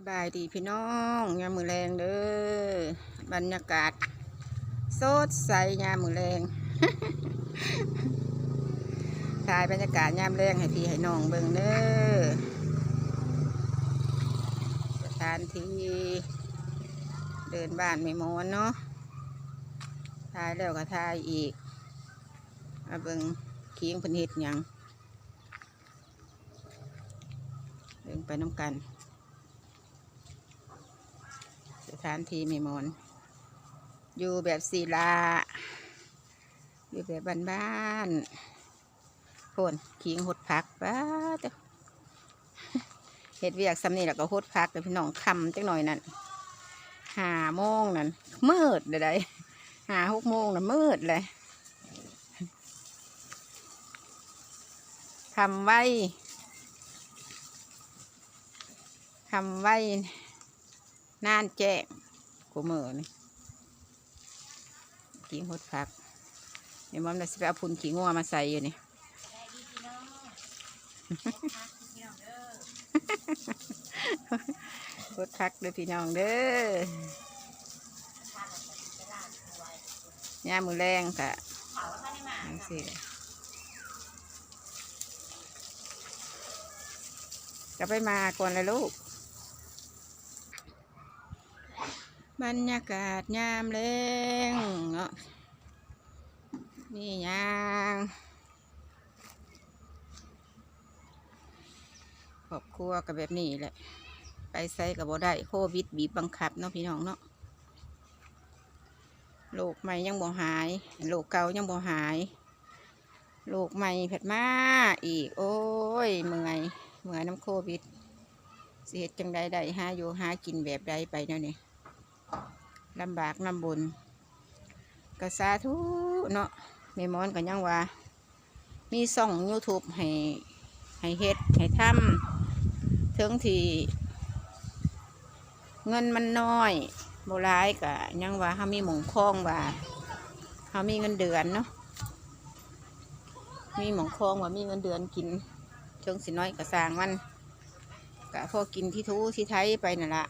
สบายดีพี่น้องยามมือแรงเด้อบรรยากาศสดใสยามมือแรงถ่ายบรรยากาศยามแรงให้พี่ให้น้องเบิ่งเด้อสถานที่เดินบ้านไม่มอนเนาะถ่ายแล้วก็ถ่ายอีกมาเบิ่งเคียงพันเฮ็ดยังเดินไปน้ำกัน ส ถานที่ไม่มอนอยู่แบบศิลา อยู่แบบบ้านๆโพนขิงหดพักป้าเห็ดเวียกซ้ำนี่แล้วก็หดพักเดี๋ยวพี่น้องคำจังหน่อยนั่นหาโมงนั่นมืดเดี๋ยวใดหาหกโมงน่ะมืดเลยคำไว้คำไว้ น่านแจ้งกูมือนี่กินหดผักเดี๋ยวมันจะสิไปเอาพุนขี้งัวมาใส่อยู่นี่หดผักเด้อพี่น้องเด้อย่ามมือแรงกะจังสิจะไปมาก่อนเลยลูก บรรยากาศยามแรงเนาะนี่ยางครอบครัวกับแบบนี้แหละ ไปใส่กับบ่ได้โควิดบีบบังคับเนาะพี่น้องเนาะโรคใหม่ยังบ่หายโรคเก่ายังบ่หายโรคใหม่เผ็ดมาอีก โอ้ยเมื่อยเมื่อยน้ำโควิดสิเหตุจังใดใดหาอยู่หากินแบบใดไปเนาะเนี่ย ลำบากลำบนกระสาธุเนาะแม่มอนก็ยังว่า มีส่อง YouTube ให้ให้เฮ็ดให้ทำถึงที่เงินมันน้อยโบรายก็ยังว่าเขามีหมองคล้องว่าเขามีเงินเดือนเนาะมีหมองคล้องว่ามีเงินเดือนกินถึงสิน้อยก็สร้างมันก็พอกินที่ทูที่ไทยไปนั่นละ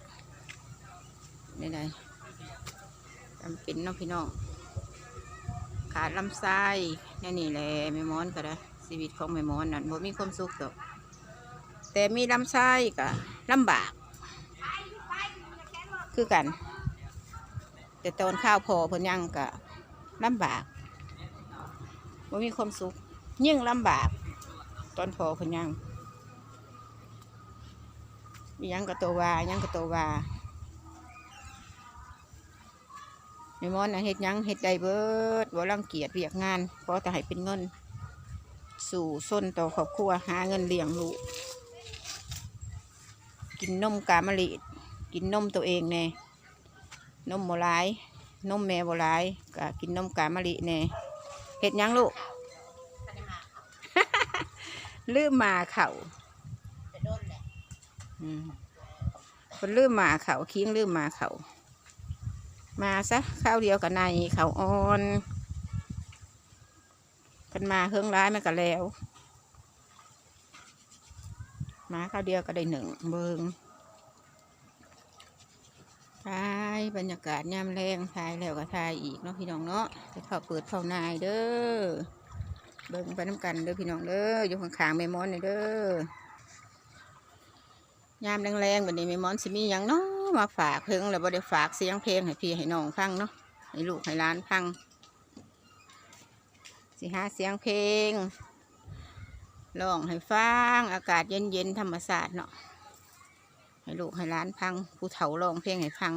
นี่ไดจำเป็นเนาะพี่น้อง ขาดลำไส้นี่นี่แหละแม่มอนก็ได้ชีวิตของแม่มอนนั่นบ่มีความสุขดอกแต่มีลำไส้ก็ลำบาก คือกัน แต่ตอนข้าวพอเพิ่นยังก็ลำบากบ่มีความสุข ยิ่งลำบาก ตอนพอเพิ่นยังยังก็โตวายังก็โตวา ในมอนนะเฮ็ดหยังเฮ็ดได้เบิดบ่รังเกียจเวียกงานเพราะแต่ให้เป็นเงิน สู่ส้นต่อครอบครัวหาเงินเลี้ยงลูกกินนมกามะลิกินนมตัวเองแน่นมโบรายนมแม่โบรายก็กินนมกามะลิแน่เฮ็ดหยังลูกลืมหมาเข่าอืมคนลืมหมาเข่าคิงลืมหมาเข่า มาซะข้าวเดียวกับในเขาวอ่อนกันมาเครื่องร้ายมันก็แล้ว มาข้าวเดียวก็ได้หนึ่งเบิงทายบรรยากาศยามแรงทายแล้วก็ทายอีกเนาะพี่น้องเนาะจะเข้าเปิดเข้านายเด้อเบิ่งไปน้ำกันเด้อพี่น้องเด้ออยู่ข้างๆแม่มอนเด้อยามแรงๆแบบนี้แม่มอนสิมีอย่างเนาะ มาฝากเพลงแล้วบ่ได้ฝากเสียงเพลงให้พี่ให้น้องฟังเนาะให้ลูกให้หล้านฟังสิหาเสียงเพลงร้องให้ฟังอากาศเย็นๆธรรมศาสตร์เนาะให้ลูกให้หล้านฟังผู้เฒ่าร้องเพลงให้ฟัง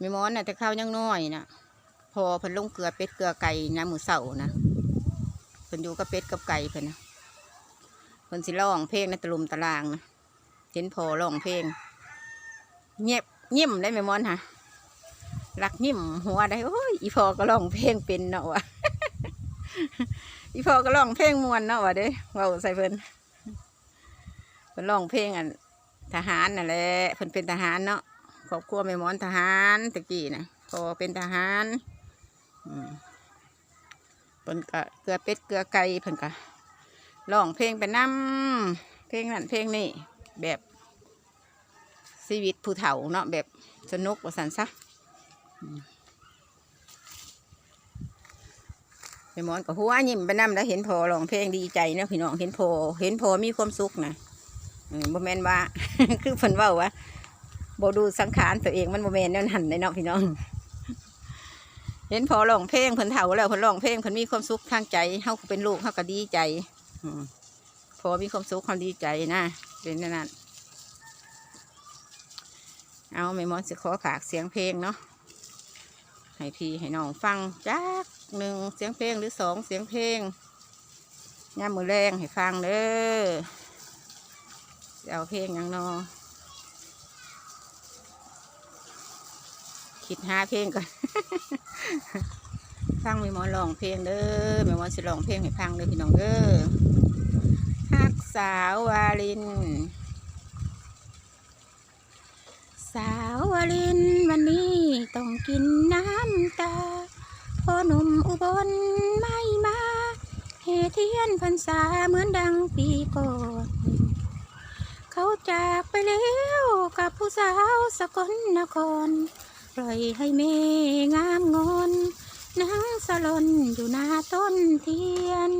มีมอนน่ะแต่ข้าวยังน้อยนะพอพิ่นลงเกลือเป็ดเกลือไก่นะมือเสานะเพิ่นอยู่กับเป็ดกับไก่เพิ่นนะเพิ่นสิร้องเพลงในตะลุมตะลางนะเห็นพอร้องเพลง เงียบเงียบได้ไหมมอนฮะรักเงียบหัวได้โอ้ยอีพอก็ร้องเพลงเป็นเนาะวะอีพอก็ร้องเพลงมวนเนาะวะเด้เว้าใส่เพิ่นเพิ่นร้องเพลงอันทหารนั่นแหละเพิ่นเป็นทหารเนาะครอบครัวแม่มอนทหารตะกี้นะพอเป็นทหารเพิ่นก็เกลือเป็ดเกลือไก่เพิ่นก็ร้องเพลงไปน้ำเพลงนั่นเพลงนี่แบบ ชีวิตผู้เฒ่าเนาะแบบสนุกว่าสันซะอืมไปหมอนกับหัวยิ้มไปนํแล้วเห็นพอร้องเพลงดีใจเนาะพี่น้องเห็นพอเห็นพอมีความสุขนะเออบ่แมนว่า คือเพิ่นว้าว่าบ่ดูสังขารตัวเองมันบ่แมนแนวนั้นเลยเนาะพี่น้อง เห็นพอร้องเพลงเพิ่นเฒ่าแล้วเพิ่นร้องเพลงเพิ่นมีความสุขทางใจเฮาเป็นลูกเฮาก็ดีใจอพอมีความสุขเฮามดีใจนะเป็นนั่นน เอาแม่มอนสิขอฝากเสียงเพลงเนาะให้พี่ให้น้องฟังจักหนึ่งเสียงเพลงหรือสองเสียงเพลงย่ามมือแรงให้ฟังเด้อเอาเพลงยังนอคิดหาเพลงก่อนฟังม่มอนร้องเพลงเด้อแม่มอนสิร้องเพลงให้ฟังเด้อพี่น้องเด้อฮักสาววาลิน สาววลินวันนี้ต้องกินน้ำตาพ่อหนุ่มอุบลไม่มาเหตุเทียนพรรษาเหมือนดังปีก่อนเขาจากไปแล้วกับผู้สาวสกลนคร ปล่อยให้เมงามงอนนังสลนอยู่หน้าต้นเทียน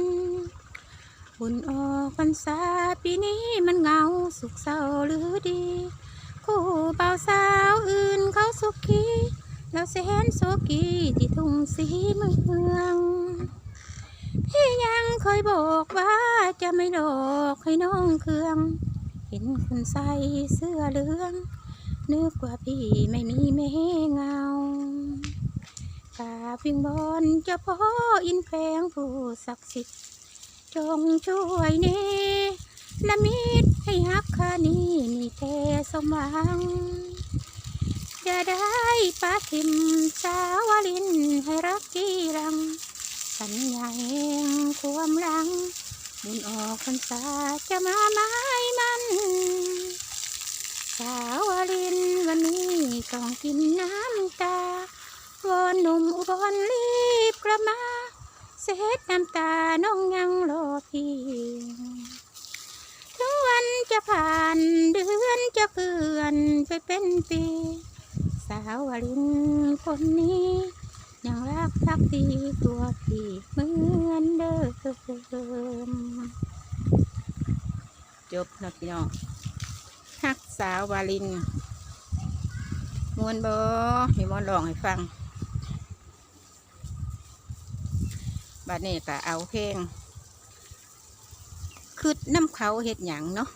บุญออกพรรษาปีนี้มันเงาสุขเศร้าหรือดี คู่บ่าวสาวอื่นเขาสุขีแล้วแสนโศกีที่ทุ่งสีเมืองพี่ยังเคยบอกว่าจะไม่หลอกให้น้องเครือง เห็นคนใส่เสื้อเหลืองนึกว่าพี่ไม่มีแม่เงากาบิงบอนเจะพ่ออินแพงผู้ศักดิ์สิทธิ์จงช่วยเนละมิด ให้ฮักคานี้มีเทสมหวัง จะได้ปาทิมสาวลินให้รักจีรัง สัญญาแห่งความรัง บุญออกพรรษาจะมาไม้มัน สาวลินวันนี้ต้องกินน้ำตาวอนหนุ่มอุบลรีบกลับมา เสดน้ำตาน้องยังรอพี่ถึง วันจะผ่านเดือนจะเกือนไปเป็นปี สาววลินคนนี้ ยังรักพักดีตัวพี่เหมือนเดิม จบนะพี่น้องฮักสาววาลินมวนบอมีมวนลองให้ฟัง บัดนี้ก็เอาเพลง คืดน้ำเขาเห็ดหยังเนาะ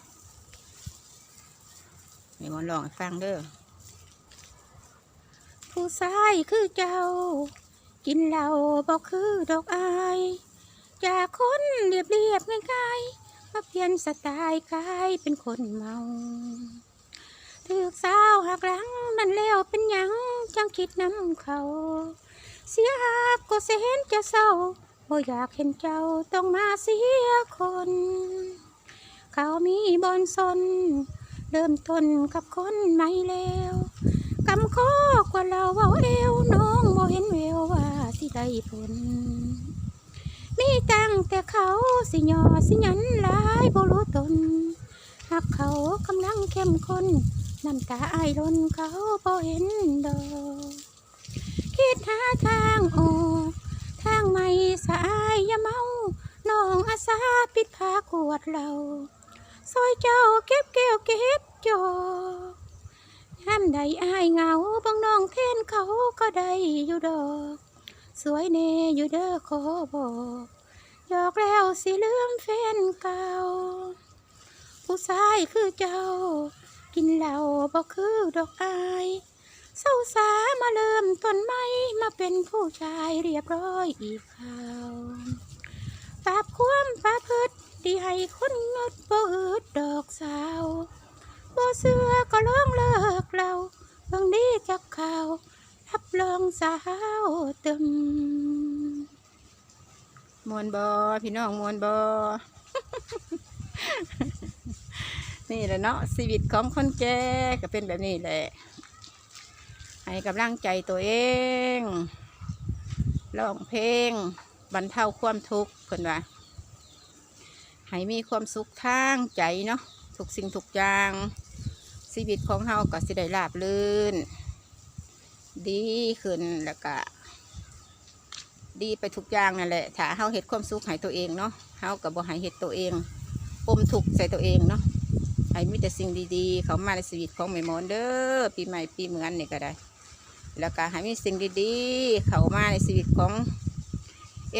มีมวนลองฟังเด้อผู้ชายคือเจ้า กินเหล้าบอกคือดอกอายจากคนเรียบเรียบๆง่ายๆมาเปลี่ยนสไตล์กลายเป็นคนเมาถือกสาวหักหลังนั่นแล้วเป็นหยังจังคิดน้ำเขา เสียหากก็เสียนจะเศร้า บ่อยากเห็นเจ้าต้องมาเสียคน เขามีบอนซนเริ่มต้นกับคนใหม่แล้วกำข้อกว่าเราเว้าเอวน้องบ่เห็นแววว่าสิได้ผล มีตั้งแต่เขาสิยอสิหยันหลายบ่รู้ตนหากเขากำลังเข้มข้นน้ำตาอายล้นเขาบ่เห็นดอกคิดหาทางออก ทางไม่สายยาเมาน้องอาสาปิดผาขวดเราซอยเจ้าเก็บแก้วเก็บจอกห้ามใดอายเหงาบางน้องเทนเขาก็ได้อยู่ดอก สวยเนอยู่เด้อขอบอกหยอกแล้วสิลืมแฟนเก่า ผู้ชายคือเจ้า กินเหล้าบ่คือดอกอาย เศร้าสามาเริ่มต้นใหม่มาเป็นผู้ชายเรียบร้อยอีกคราวปราบความประพฤติดีให้คนงดบ่อืดดอกสาวบ่เสือก็ร้องเลิกเราบางดีจากข่าวรับรองสาวเตึมมวนบอพี่น้องมวนบอ นี่แหละเนาะชีวิตของคนแก่ก็เป็นแบบนี้แหละ ให้กำลังใจตัวเองร้องเพลง บรรเทาความทุกข์เพิ่นว่าให้มีความสุขทางใจเนาะทุกสิ่งทุกอย่างชีวิตของเฮาก็สิได้ราบรื่น ดีขึ้นแล้วก็ดีไปทุกอย่างนั่นแหละถ้าเฮาเฮ็ดความสุขให้ตัวเองเนาะเฮาก็บ่ให้เฮ็ดตัวเองปมทุกใส่ตัวเองเนาะให้มีแต่สิ่งดีๆ เขามาในชีวิตของแม่หมอนเด้อปีใหม่ปีเหมือนนี่ก็ได้ แล้วก็ให้มีสิ่งดีๆ เข้ามาในชีวิตของ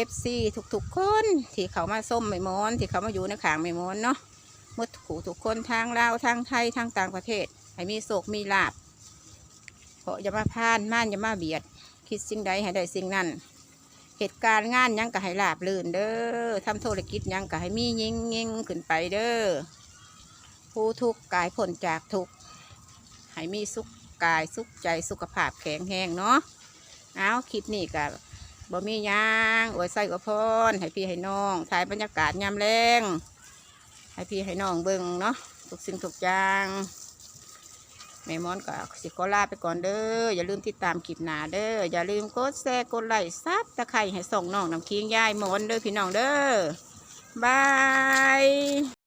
FC ทุกๆคนที่เขามาส้มแม่มอน ที่เขามาอยู่ในขางแม่มอนเนาะหมดถูทุกคนทางลาวทางไทยทางต่างประเทศ ให้มีโศกมีลาบเพราะอย่ามาพานม่านอย่ามาเบียด คิดสิ่งใดให้ได้สิ่งนั้นเหตุการณ์งานยังก็ให้ลาบลื่นเด้อทำธุรกิจยังก็ให้มียิ่งยิ่งขึ้นไปเด้อผู้ทุกข์กายพ้นจากทุกข์ให้มีสุข กายสุขใจสุขภาพแข็งแรงเนาะเอาคลิปนี้ก็บ่มียังอวยใส่อวยพรให้พี่ให้น้องถ่ายบรรยากาศยามแรงให้พี่ให้น้องเบิ่งเนาะทุกสิ่งทุกอย่างแม่มอนก็สิขอลาไปก่อนเด้ออย่าลืมติดตามคลิปหน้าเด้ออย่าลืมกดแชร์กดไลค์ซับตะไคร้ให้ส่งน้องน้ำคิงยายมอนเด้อพี่น้องเด้อบาย